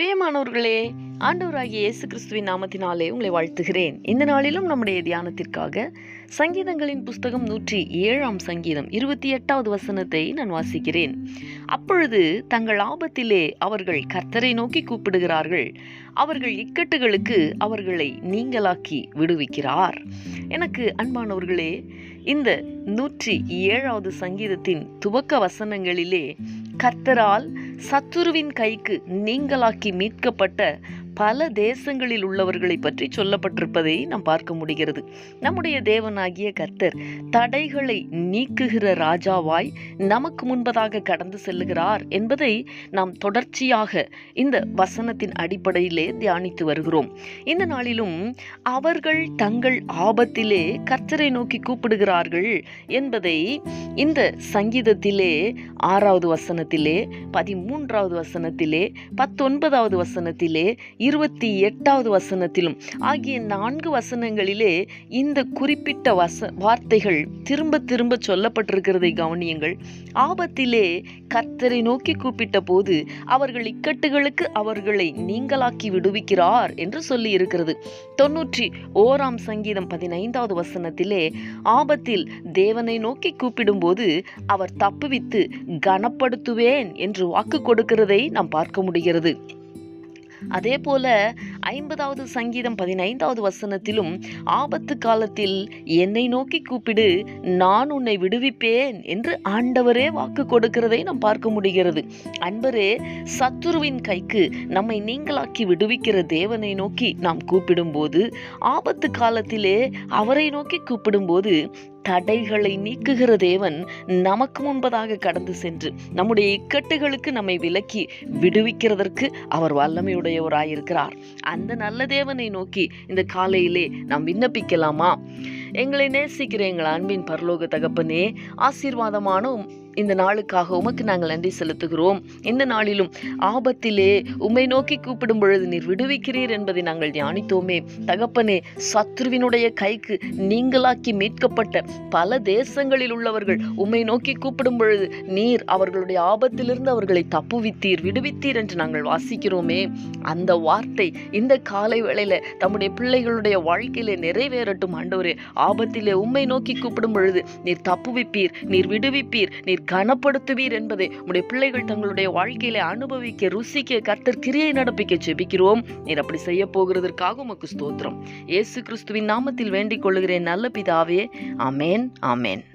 பிரியமானவர்களே ஆண்டவராகிய இயேசு கிறிஸ்துவின் நாமத்தினாலே உங்களை வாழ்த்துகிறேன். இந்த நாளிலும் நம்முடைய தியானத்திற்காக சங்கீதங்களின் புஸ்தகம் நூற்றி ஏழாம் சங்கீதம் இருபத்தி எட்டாவது வசனத்தை நான் வாசிக்கிறேன். அப்பொழுது தங்கள் ஆபத்திலே அவர்கள் கர்த்தரை நோக்கி கூப்பிடுகிறார்கள். அவர்கள் இக்கட்டுகளுக்கு அவர்களை நீங்களாக்கி விடுவிக்கிறார். எனக்கு அன்பானவர்களே இந்த நூற்றி ஏழாவது சங்கீதத்தின் துவக்க வசனங்களிலே கர்த்தரால் சத்துருவின் கைக்கு நீங்களாக்கி மீட்கப்பட்ட பல தேசங்களில் உள்ளவர்களை பற்றி சொல்லப்பட்டிருப்பதை நாம் பார்க்க முடிகிறது. நம்முடைய தேவனாகிய கர்த்தர் தடைகளை நீக்குகிற ராஜாவாய் நமக்கு முன்பதாக கடந்து செல்லுகிறார் என்பதை நாம் தொடர்ச்சியாக இந்த வசனத்தின் அடிப்படையிலே தியானித்து வருகிறோம். இந்த நாளிலும் அவர்கள் தங்கள் ஆபத்திலே கர்த்தரை நோக்கி கூப்பிடுகிறார்கள் என்பதை இந்த சங்கீதத்திலே ஆறாவது வசனத்திலே பதிமூன்றாவது வசனத்திலே பத்தொன்பதாவது வசனத்திலே இருபத்தி எட்டாவது வசனத்திலும் ஆகிய நான்கு வசனங்களிலே இந்த குறிப்பிட்ட வச வார்த்தைகள் திரும்ப திரும்ப சொல்லப்பட்டிருக்கிறதை கவனியுங்கள். ஆபத்திலே கர்த்தரை நோக்கி கூப்பிட்ட போது அவர்கள் இக்கட்டுகளுக்கு அவர்களை நீங்களாக்கி விடுவிக்கிறார் என்று சொல்லி இருக்கிறது தொன்னூற்றி ஓராம் சங்கீதம் பதினைந்தாவது வசனத்திலே ஆபத்தில் தேவனை நோக்கி கூப்பிடும்போது அவர் தப்புவித்து கனப்படுத்துவேன் என்று வாக்கு கொடுக்கிறதை நாம் பார்க்க முடிகிறது. அதே போல ஐம்பதாவது சங்கீதம் பதினைந்தாவது வசனத்திலும் ஆபத்து காலத்தில் என்னை நோக்கி கூப்பிடு நான் உன்னை விடுவிப்பேன் என்று ஆண்டவரே வாக்கு கொடுக்கிறதை நாம் பார்க்க முடிகிறது. அன்பரே சத்துருவின் கைக்கு நம்மை நீங்களாக்கி விடுவிக்கிற தேவனை நோக்கி நாம் கூப்பிடும்போது ஆபத்து காலத்திலே அவரை நோக்கி கூப்பிடும்போது தடைகளை நீக்குகிற தேவன் நமக்கு முன்பதாக கடந்து சென்று நம்முடைய இக்கட்டுகளுக்கு நம்மை விலக்கி விடுவிக்கிறதற்கு அவர் வல்லமையுடையவராயிருக்கிறார். அந்த நல்ல தேவனை நோக்கி இந்த காலையிலே நாம் விண்ணப்பிக்கலாமா? எங்களை நேசிக்கிற எங்கள் அன்பின் பரலோக தகப்பனே ஆசீர்வாதமான இந்த நாளுக்காக உமக்கு நாங்கள் நன்றி செலுத்துகிறோம். இந்த நாளிலும் ஆபத்திலே உம்மை நோக்கி கூப்பிடும் பொழுது நீர் விடுவிக்கிறீர் என்பதை நாங்கள் தியானித்தோமே. தகப்பனே சத்ருவினுடைய கைக்கு நீங்களாக்கி மீட்கப்பட்ட பல தேசங்களில் உள்ளவர்கள் உம்மை நோக்கி கூப்பிடும் பொழுது நீர் அவர்களுடைய ஆபத்திலிருந்து அவர்களை தப்புவித்தீர் விடுவித்தீர் என்று நாங்கள் வாசிக்கிறோமே. அந்த வார்த்தை இந்த காலை வேளையில தம்முடைய பிள்ளைகளுடைய வாழ்க்கையிலே நிறைவேறட்டும். ஆண்டவரே ஆபத்திலே உம்மை நோக்கி கூப்பிடும் பொழுது நீர் தப்புவிப்பீர் நீர் விடுவிப்பீர் நீர் கனப்படுத்துவீர் என்பதை உடைய பிள்ளைகள் தங்களுடைய வாழ்க்கையில அனுபவிக்க ருசிக்க கர்த்தர் கிரியை நடப்பிக்க ஜெபிக்கிறோம். நீர் அப்படி செய்ய போகிறதற்காக உமக்கு ஸ்தோத்திரம். இயேசு கிறிஸ்துவின் நாமத்தில் வேண்டிக் கொள்கிறேன் நல்ல பிதாவே. அமேன் அமேன்